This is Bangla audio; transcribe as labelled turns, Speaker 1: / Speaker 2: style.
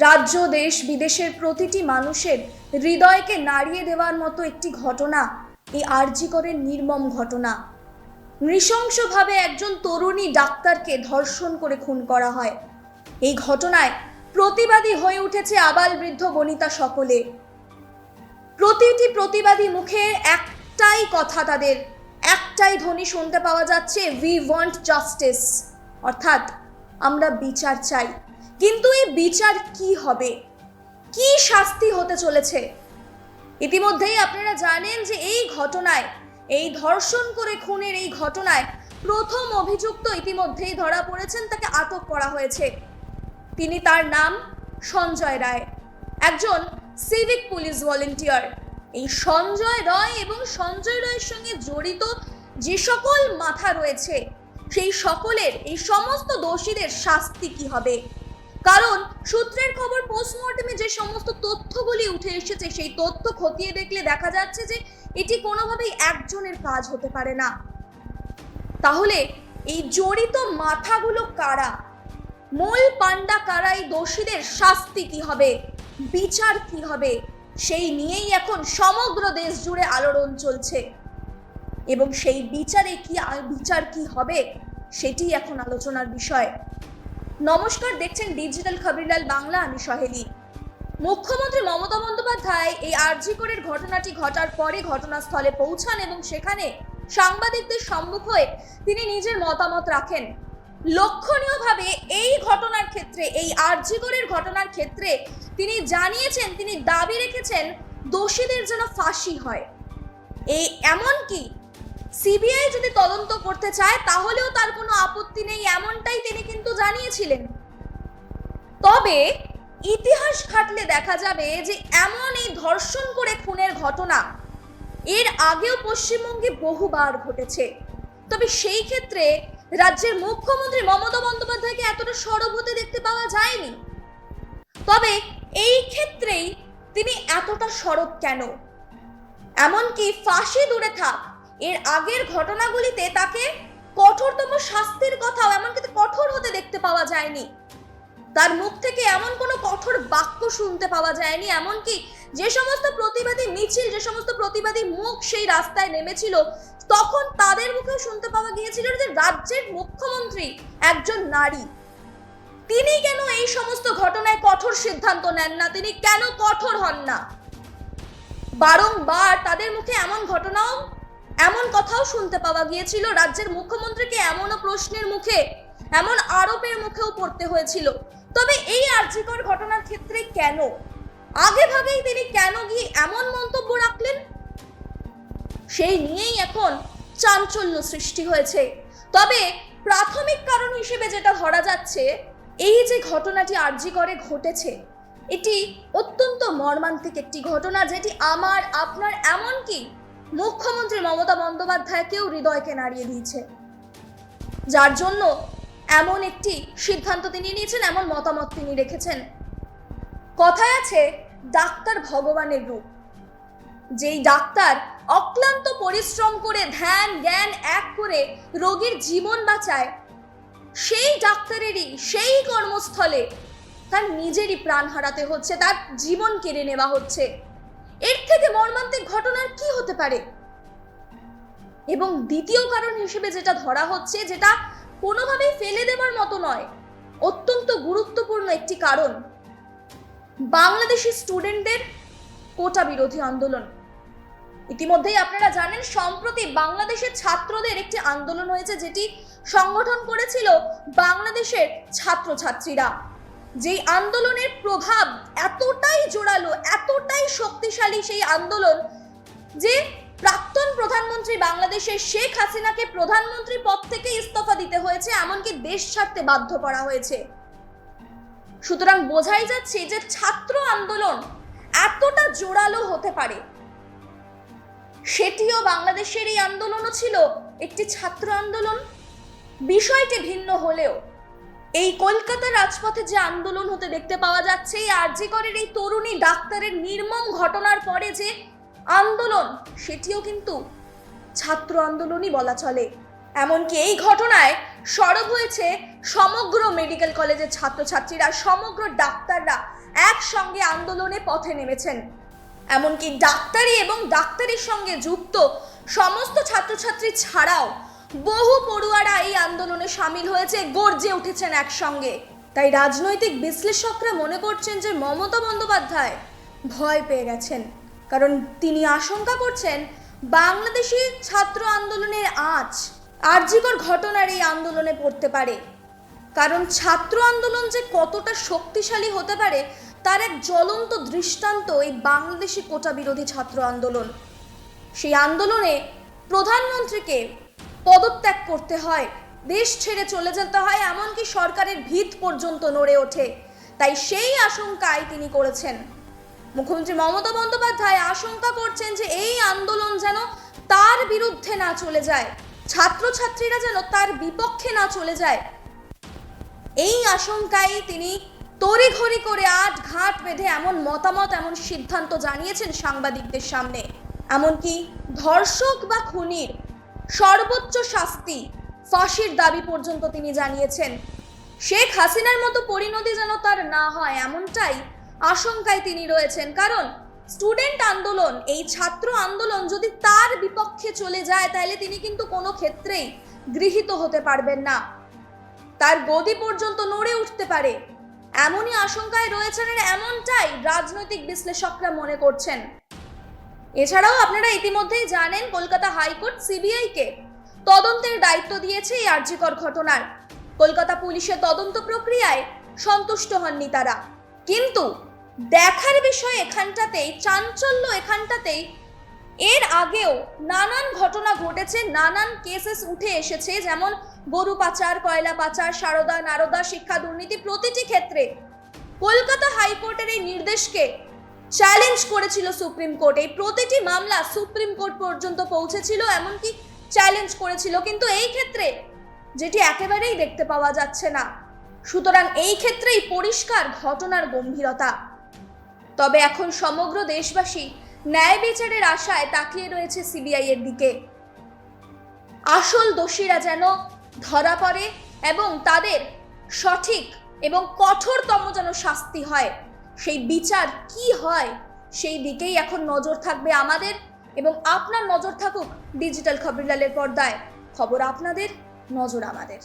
Speaker 1: রাজ্য, দেশ, বিদেশের প্রতিটি মানুষের হৃদয়কে নাড়িয়ে দেওয়ার মতো একটি ঘটনা। এই আরজিকরের নির্মম ঘটনা। নৃশংসভাবে একজন তরুণী ডাক্তারকে ধর্ষণ করে খুন করা হয়। এই ঘটনায় প্রতিবাদী হয়ে উঠেছে আবাল বৃদ্ধ বনিতা সকলে। প্রতিটি প্রতিবাদী মুখে একটাই কথা তাদের। একটাই ধ্বনি শুনতে পাওয়া যাচ্ছে উই ওয়ান্ট জাস্টিস অর্থাৎ, আমরা বিচার চাই। কিন্তু এই বিচার কি হবে? কি শাস্তি হতে চলেছে? ইতিমধ্যেই আপনারা জানেন যে এই ঘটনায়, এই ধর্ষণ করে খুনের এই ঘটনায় প্রথম অভিযুক্ত ইতিমধ্যেই ধরা পড়েছেন, তাকে আটক করা হয়েছে। তিনি তার নাম সঞ্জয় রায়, একজন সিভিক পুলিশ ভলেন্টিয়ার। এই সঞ্জয় রায় এবং সঞ্জয় রায়ের সঙ্গে জড়িত যে সকল মাথা রয়েছে, সেই সকলের, এই সমস্ত দোষীদের শাস্তি কি হবে? কারণ সূত্রের খবর পোস্টমর্টমে যে সমস্ত তথ্যগুলি উঠে এসেছে, সেই তথ্য খতিয়ে দেখলে দেখা যাচ্ছে যে এটি কোনোভাবেই একজনের কাজ হতে পারে না। তাহলে এই জড়িত মাথাগুলো কারা? মূল পান্ডা কারা এই দোষীদের শাস্তি কি হবে? বিচার কি হবে? সেই নিয়েই এখন সমগ্র দেশ জুড়ে আলোড়ন চলছে। এবং সেই বিচারে কি বিচার কি হবে সেটি এখন আলোচনার বিষয়। নমস্কার, দেখছেন ডিজিটাল খবরিলাল বাংলা, আমি সহেলি। মুখ্যমন্ত্রী মমতা বন্দ্যোপাধ্যায় এই আরজিকরের ঘটনাটি ঘটার পরে ঘটনাস্থলে পৌঁছান এবং সেখানে সাংবাদিকদের সম্মুখ হয়ে তিনি নিজের মতামত রাখেন। লক্ষণীয়ভাবে এই ঘটনার ক্ষেত্রে, এই আরজিকরের ঘটনার ক্ষেত্রে তিনি জানিয়েছেন, তিনি দাবি রেখেছেন, দোষীদের যেন ফাঁসি হয়। এই এমন কি সিবিআই যদি তদন্ত করতে চায়, তাহলেও তার কোনো আপত্তি নেই, এমনটাই তিনি কিন্তু জানিয়েছিলেন। তবে ইতিহাস ঘাটলে দেখা যাবে যে এমন এই ধর্ষণ করে খুনের ঘটনা, এর আগেও পশ্চিমবঙ্গে বহুবার ঘটেছে। তবে সেই ক্ষেত্রে রাজ্যের মুখ্যমন্ত্রী মমতা বন্দ্যোপাধ্যায়কে এতটা সরব হতে দেখতে পাওয়া যায়নি। তবে এই ক্ষেত্রেই তিনি এতটা সরব কেন? এমনকি ফাঁসি দূরে থাক এর আগের ঘটনাগুলিতে তাকে কঠোরতম শাস্তির কথাও এমনকি কঠোর হতে দেখতে পাওয়া যায়নি। তার মুখ থেকে এমন কোনো কঠোর বাক্য শুনতে পাওয়া যায়নি, এমনকি যে সমস্ত প্রতিবাদী মিছিল, যে সমস্ত প্রতিবাদী মুখ সেই রাস্তায় নেমেছিল, তখন তাদের মুখেও শুনতে পাওয়া গিয়েছিল যে রাজ্যের মুখ্যমন্ত্রী একজন নারী। তিনি কেন এই সমস্ত ঘটনায় কঠোর সিদ্ধান্ত নেন না? তিনি কেন কঠোর হন না? বারংবার তাদের মুখে এমন ঘটনাও এমন কথাও শুনতে পাওয়া গিয়েছিল রাজ্যের মুখ্যমন্ত্রীকে এমনও প্রশ্নের মুখে, এমন আরোপের মুখেও পড়তে হয়েছিল। তবে এই আর্যিকর ঘটনার ক্ষেত্রে কেন? আগে ভাগেই তিনি কেন গিয়ে এমন মন্তব্য রাখলেন? সেই নিয়েই এখন চাঞ্চল্য সৃষ্টি হয়েছে। তবে প্রাথমিক কারণ হিসেবে যেটা ধরা যাচ্ছে, এই যে ঘটনাটি আরজি করে ঘটেছে, এটি অত্যন্ত মর্মান্তিক একটি ঘটনা যেটি আমার, আপনার এমনকি মুখ্যমন্ত্রী মমতা বন্দ্যোপাধ্যায়কেও হৃদয়কে নাড়িয়ে দিয়েছে। যার জন্য এমন একটি সিদ্ধান্ত তিনি নিয়েছেন, এমন মতামত তিনি রেখেছেন। কথায় আছে, ডাক্তার ভগবানের রূপ। যেই ডাক্তার অক্লান্ত পরিশ্রম করে ধ্যান, জ্ঞান এক করে রোগীর জীবন বাঁচায়, সেই ডাক্তারেরই, সেই কর্মস্থলে তার নিজেরই প্রাণ হারাতে হচ্ছে, তার জীবন কেড়ে নেওয়া হচ্ছে। এর থেকে মর্মান্তিক ঘটনার কি হতে পারে? এবং দ্বিতীয় কারণ হিসেবে যেটা ধরা হচ্ছে, যেটা কোনোভাবেই ফেলে দেওয়ার মতো নয়, অত্যন্ত গুরুত্বপূর্ণ একটি কারণ, বাংলাদেশি স্টুডেন্টদের কোটা বিরোধী আন্দোলন। ইতিমধ্যেই আপনারা জানেন, সম্প্রতি বাংলাদেশের ছাত্রদের একটি আন্দোলন হয়েছে, যেটি সংগঠন করেছিল বাংলাদেশের ছাত্রছাত্রীরা। যেই আন্দোলনের প্রভাব এতটাই জোরালো এতটাই শক্তিশালী সেই আন্দোলন যে প্রাক্তন প্রধানমন্ত্রী বাংলাদেশের শেখ হাসিনাকে প্রধানমন্ত্রী পদ থেকে ইস্তফা দিতে হয়েছে, এমনকি দেশ ছাড়তে বাধ্য করা হয়েছে। সুতরাং বোঝাই যাচ্ছে যে ছাত্র আন্দোলন এতটা জোরালো হতে পারে। সেটিও বাংলাদেশের এই আন্দোলনও ছিল একটি ছাত্র আন্দোলন। বিষয়টি ভিন্ন হলেও এই কলকাতা রাজপথে যে আন্দোলন হতে দেখতে পাওয়া যাচ্ছে, এই আরজিকরের এই তরুণী ডাক্তারের নির্মম ঘটনার পরে যে আন্দোলন, সেটিও কিন্তু ছাত্র আন্দোলনই বলা চলে। এমনকি এই ঘটনায় সরব হয়েছে সমগ্র মেডিকেল কলেজের ছাত্রছাত্রীরা, সমগ্র ডাক্তাররা একসঙ্গে আন্দোলনে পথে নেমেছেন। এমনকি ডাক্তারি এবং ডাক্তারির সঙ্গে যুক্ত সমস্ত ছাত্রছাত্রী ছাড়াও বহু পড়ুয়ারা এই আন্দোলনে সামিল হয়েছে, গর্জে উঠেছেন একসঙ্গে। তাই রাজনৈতিক বিশ্লেষকরা মনে করছেন যে মমতা বন্দ্যোপাধ্যায় ভয় পেয়ে গেছেন। কারণ তিনি আশঙ্কা করছেন, বাংলাদেশি ছাত্র আন্দোলনের আঁচ আর্যিকর ঘটনার এই আন্দোলনে পড়তে পারে। কারণ ছাত্র আন্দোলন যে কতটা শক্তিশালী হতে পারে, তার এক জ্বলন্ত দৃষ্টান্ত এই বাংলাদেশি কোটা বিরোধী ছাত্র আন্দোলন। সেই আন্দোলনে প্রধানমন্ত্রীকে পদত্যাগ করতে হয়। দেশ ছেড়ে চলে যেতে হয়, এমনকি সরকারের ভিত পর্যন্ত নড়ে ওঠে। তাই সেই আশঙ্কায় তিনি করেছেন। মুখ্যমন্ত্রী মমতা বন্দ্যোপাধ্যায় আশঙ্কা করছেন যে এই আন্দোলন যেন তার বিরুদ্ধে না চলে যায়, ছাত্রছাত্রীরা যেন তার বিপক্ষে না চলে যায়। এই আশঙ্কায় তিনি তড়িঘড়ি করে আট ঘাট বেঁধে এমন মতামত, এমন সিদ্ধান্ত জানিয়েছেন সাংবাদিকদের সামনে। এমনকি ধর্ষক বা খুনির সর্বোচ্চ শাস্তি ফাঁসির দাবি পর্যন্ত তিনি জানিয়েছেন। শেখ হাসিনার মতো পরিণতি যেন তার না হয় এমনটাই আশঙ্কায় তিনি রয়েছেন। কারণ স্টুডেন্ট আন্দোলন, এই ছাত্র আন্দোলন যদি তার বিপক্ষে চলে যায়, তাহলে তিনি কিন্তু কোনো ক্ষেত্রেই গৃহীত হতে পারবেন না। তার গদি পর্যন্ত নড়ে উঠতে পারে। এমনই আশঙ্কায় রয়েছেন এমনটাই রাজনৈতিক বিশ্লেষকরা মনে করছেন। এছাড়াও আপনারা ইতিমধ্যেই জানেন কলকাতা হাইকোর্ট সিবিআইকে তদন্তের দায়িত্ব দিয়েছে এই আর্যিকর ঘটনার কলকাতা পুলিশের তদন্ত প্রক্রিয়ায় সন্তুষ্ট হননি তারা। কিন্তু দেখার বিষয় এখানটাতেই, চাঞ্চল্য এখানটাতেই, এর আগেও নানান ঘটনা ঘটেছে, নানান কেসেস উঠে এসেছে, যেমন গরু পাচার, কয়লা পাচার, সারদা, নারদা, শিক্ষা দুর্নীতি প্রতিটি ক্ষেত্রে। কলকাতা হাইকোর্টের এই নির্দেশকে চ্যালেঞ্জ করেছিল সুপ্রিম কোর্ট এই প্রতিটি মামলা সুপ্রিম কোর্ট পর্যন্ত পৌঁছেছিল, এমনকি চ্যালেঞ্জ করেছিল। কিন্তু এই ক্ষেত্রে যেটি একেবারেই দেখতে পাওয়া যাচ্ছে না, সুতরাং এই ক্ষেত্রেই পরিষ্কার ঘটনার গম্ভীরতা। তবে এখন সমগ্র দেশবাসী ন্যায় বিচারের আশায় তাকিয়ে রয়েছে সিবিআই এর দিকে। আসল দোষীরা যেন ধরা পড়ে এবং তাদের সঠিক এবং কঠোরতম যেন শাস্তি হয়। সেই বিচার কি হয়, সেই দিকেই এখন নজর থাকবে আমাদের এবং আপনার নজর থাকুক ডিজিটাল খবরলালের পর্দায়। খবর আপনাদের, নজর আমাদের।